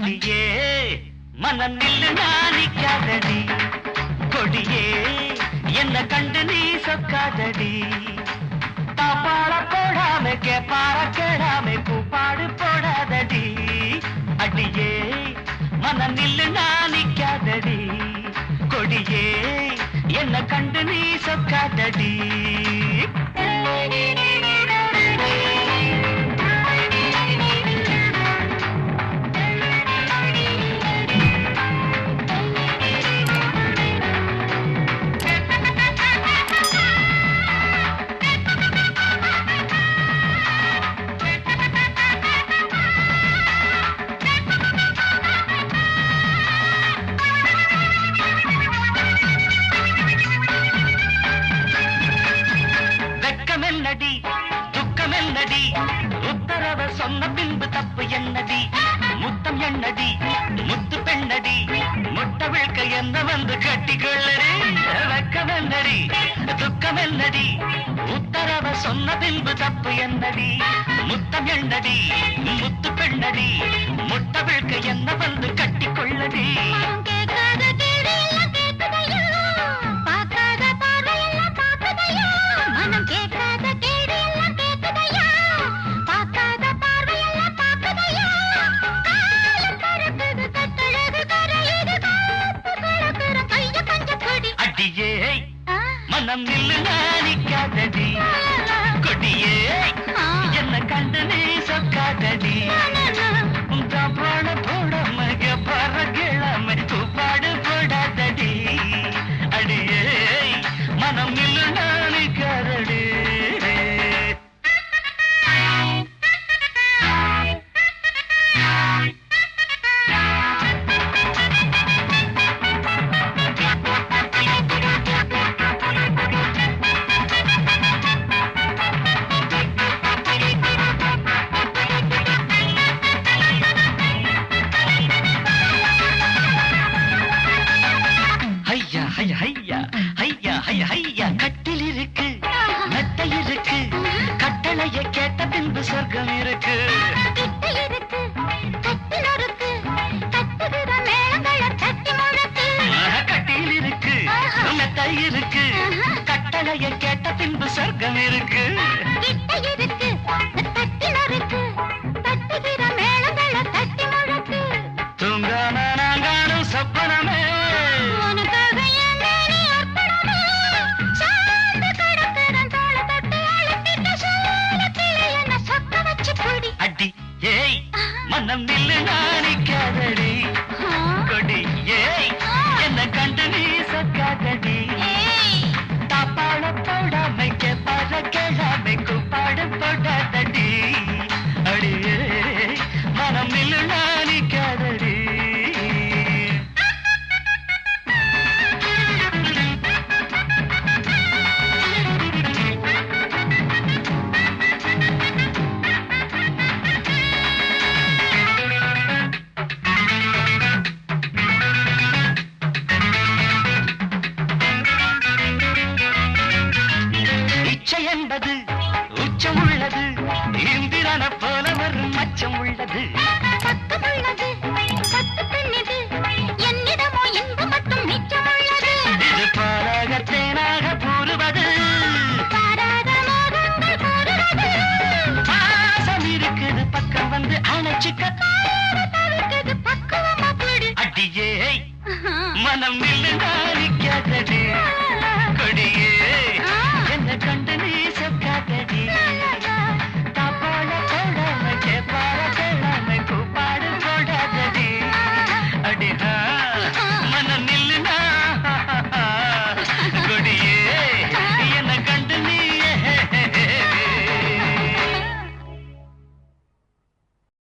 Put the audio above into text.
கதடியே மனம் நில்லு நாளி கதடி கொடியே என்ன கண்டு நீ சொக்காதடி. தாப்பாட போடாம கேப்பார கேடாம கூப்பாடு போடாதடி. அடியே மனம் நில்லு நாளி கதடி கொடியே என்ன கண்டு நீ சொக்காதடி. என்னடி? துக்கம் என்னடி? உத்தரவ சொன்ன பின்பு தப்பு என்னடி? முத்தம் என்னடி? முத்து பெண்ணடி? முட்டை விழுக்க என்ன வந்து கட்டிக்கொள்ளடி துக்கம் என்னடி? உத்தரவ சொன்ன பின்பு தப்பு என்னடி? முத்தம் என்னடி? முத்து பெண்ணடி? முட்டை விழுக்க என்ன வந்து கட்டிக்கொள்ளடி கட்டளைய கேட்ட பின்பு சொர்க்கம் இருக்கு. போல ஒரு மச்சம் உள்ளது பத்து பெண்ணிது. என்னிடமோ இன்பம் மட்டும். இது தேனாக கூறுவது. பாசம் இருக்குது பக்கம் வந்து அணைச்சிக்க. அடியே. மனம் நில்லு நாணிக்காதடி கொடியே